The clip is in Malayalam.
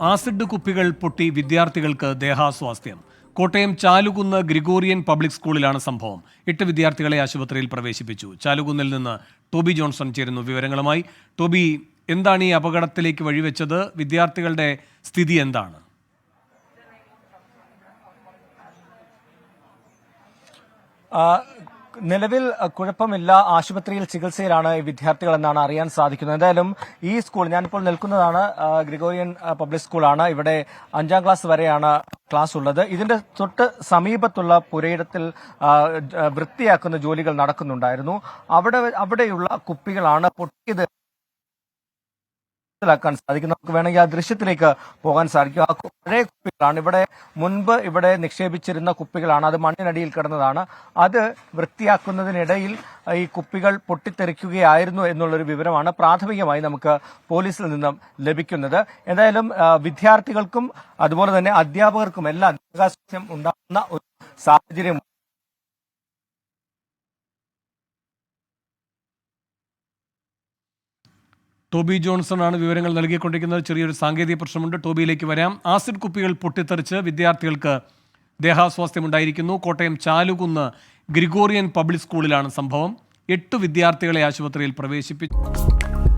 ആസിഡ് കുപ്പികൾ പൊട്ടി വിദ്യാർത്ഥികൾക്ക് ദേഹാസ്വാസ്ഥ്യം. കോട്ടയം ചാലുകുന്ന് ഗ്രിഗോറിയൻ പബ്ലിക് സ്കൂളിലാണ് സംഭവം. എട്ട് വിദ്യാർത്ഥികളെ ആശുപത്രിയിൽ പ്രവേശിപ്പിച്ചു. ചാലുകുന്നിൽ നിന്ന് ടോബി ജോൺസൺ ചേരുന്നു വിവരങ്ങളുമായി. ടോബി എന്താണ് ഈ അപകടത്തിലേക്ക് വഴിവെച്ചത്? വിദ്യാർത്ഥികളുടെ സ്ഥിതി എന്താണ്? ആ, നിലവിൽ കുഴപ്പമില്ല. ആശുപത്രിയിൽ ചികിത്സയിലാണ് ഈ വിദ്യാർത്ഥികൾ എന്നാണ് അറിയാൻ സാധിക്കുന്നത്. എന്തായാലും ഈ സ്കൂൾ ഞാനിപ്പോൾ നിൽക്കുന്നതാണ് ഗ്രിഗോറിയൻ പബ്ലിക് സ്കൂളാണ്. ഇവിടെ അഞ്ചാം ക്ലാസ് വരെയാണ് ക്ലാസ് ഉള്ളത്. ഇതിന്റെ തൊട്ട് സമീപത്തുള്ള പുരയിടത്തിൽ വൃത്തിയാക്കുന്ന ജോലികൾ നടക്കുന്നുണ്ടായിരുന്നു. അവിടെ അവിടെയുള്ള കുപ്പികളാണ് പൊട്ടിയത്. മനസ്സിലാക്കാൻ സാധിക്കും നമുക്ക് വേണമെങ്കിൽ ആ ദൃശ്യത്തിലേക്ക് പോകാൻ സാധിക്കും. ആ പഴയ കുപ്പികളാണ്. ഇവിടെ മുൻപ് ഇവിടെ നിക്ഷേപിച്ചിരുന്ന കുപ്പികളാണ്. അത് മണ്ണിനടിയിൽ കിടന്നതാണ്. അത് വൃത്തിയാക്കുന്നതിനിടയിൽ ഈ കുപ്പികൾ പൊട്ടിത്തെറിക്കുകയായിരുന്നു എന്നുള്ളൊരു വിവരമാണ് പ്രാഥമികമായി നമുക്ക് പോലീസിൽ നിന്നും ലഭിക്കുന്നത്. എന്തായാലും വിദ്യാർത്ഥികൾക്കും അതുപോലെ തന്നെ അധ്യാപകർക്കും എല്ലാം ഉണ്ടാകുന്ന ഒരു സാഹചര്യം ടോബി ജോൺസൺ ആണ് വിവരങ്ങൾ നൽകിക്കൊണ്ടിരിക്കുന്നത്. ചെറിയൊരു സാങ്കേതിക പ്രശ്നമുണ്ട്. ടോബിയിലേക്ക് വരാം. ആസിഡ് കുപ്പികൾ പൊട്ടിത്തെറിച്ച് വിദ്യാർത്ഥികൾക്ക് ദേഹാസ്വാസ്ഥ്യമുണ്ടായിരിക്കുന്നു. കോട്ടയം ചാലുകുന്ന് ഗ്രിഗോറിയൻ പബ്ലിക് സ്കൂളിലാണ് സംഭവം. എട്ട് വിദ്യാർത്ഥികളെ ആശുപത്രിയിൽ പ്രവേശിപ്പിച്ചു.